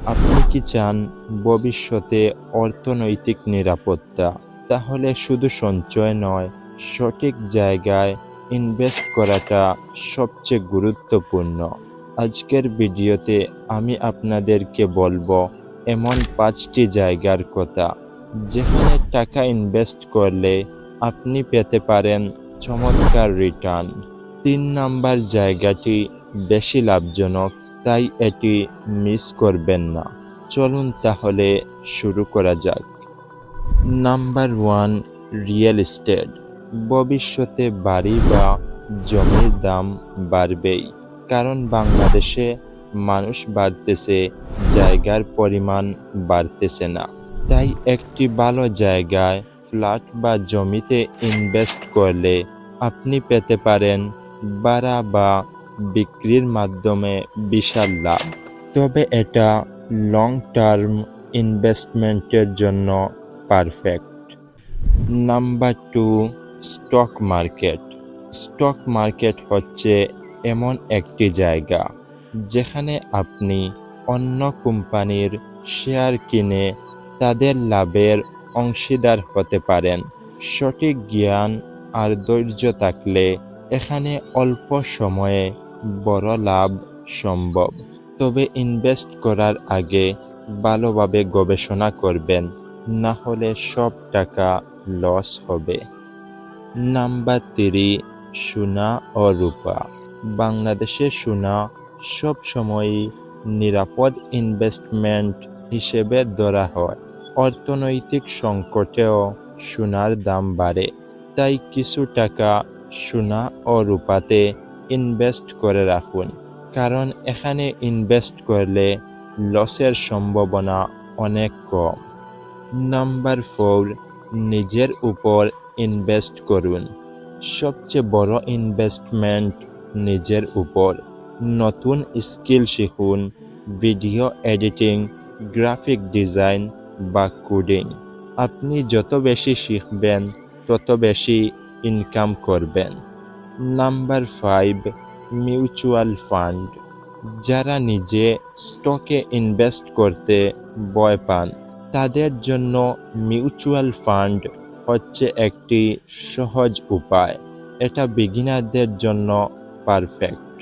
আপনি কি চান ভবিষ্যতে অর্থনৈতিক নিরাপত্তা? তাহলে শুধু সঞ্চয় নয়, সঠিক জায়গায় ইনভেস্ট করাটা সবচেয়ে গুরুত্বপূর্ণ। আজকের ভিডিওতে আমি আপনাদেরকে বলব এমন পাঁচটি জায়গার কথা, যেখানে টাকা ইনভেস্ট করলে আপনি পেতে পারেন চমৎকার রিটার্ন তিন নাম্বার জায়গাটি বেশি লাভজনক তাই এটি মিস করবেন না। চলুন তাহলে শুরু করা যাক। নাম্বার ওয়ান রিয়েল এস্টেট ভবিষ্যতে বাড়ি বা জমির দাম বাড়বেই, কারণ বাংলাদেশে মানুষ বাড়তেছে, জায়গার পরিমাণ বাড়তেছে না। তাই একটি ভালো জায়গায় ফ্ল্যাট বা জমিতে ইনভেস্ট করলে আপনি পেতে পারেন বাড়া বা বিক্রির মাধ্যমে বিশাল লাভ। তবে এটা লং টার্ম ইনভেস্টমেন্টের জন্য perfect number two stock market stock market হচ্ছে এমন একটি জায়গা যেখানে আপনি অন্য কোম্পানির শেয়ার কিনে তাদের লাভের অংশীদার হতে পারেন। সঠিক জ্ঞান আর ধৈর্য থাকলে এখানে অল্প সময়ে বড় লাভ সম্ভব। তবে ইনভেস্ট করার আগে ভালোভাবে গবেষণা করবেন, না হলে সব টাকা লস হবে। নাম্বার থ্রি, সোনা ও রূপা। বাংলাদেশে সোনা সব সবসময়ই নিরাপদ ইনভেস্টমেন্ট হিসেবে ধরা হয়। অর্থনৈতিক সংকটেও সোনার দাম বাড়ে, তাই কিছু টাকা সোনা ও রূপাতে ইনভেস্ট করে রাখুন। কারণ এখানে ইনভেস্ট করলে লসের সম্ভাবনা অনেক কম। নাম্বার ফোর নিজের উপর ইনভেস্ট করুন। সবচেয়ে বড় ইনভেস্টমেন্ট নিজের উপর। নতুন স্কিল শিখুন ভিডিও এডিটিং গ্রাফিক ডিজাইন বা কোডিং আপনি যত বেশি শিখবেন, তত বেশি ইনকাম করবেন। নাম্বার ফাইভ মিউচুয়াল ফান্ড যারা নিজে স্টকে ইনভেস্ট করতে ভয় পান, তাদের জন্য মিউচুয়াল ফান্ড হচ্ছে একটি সহজ উপায়। এটা বিগিনারদের জন্য পারফেক্ট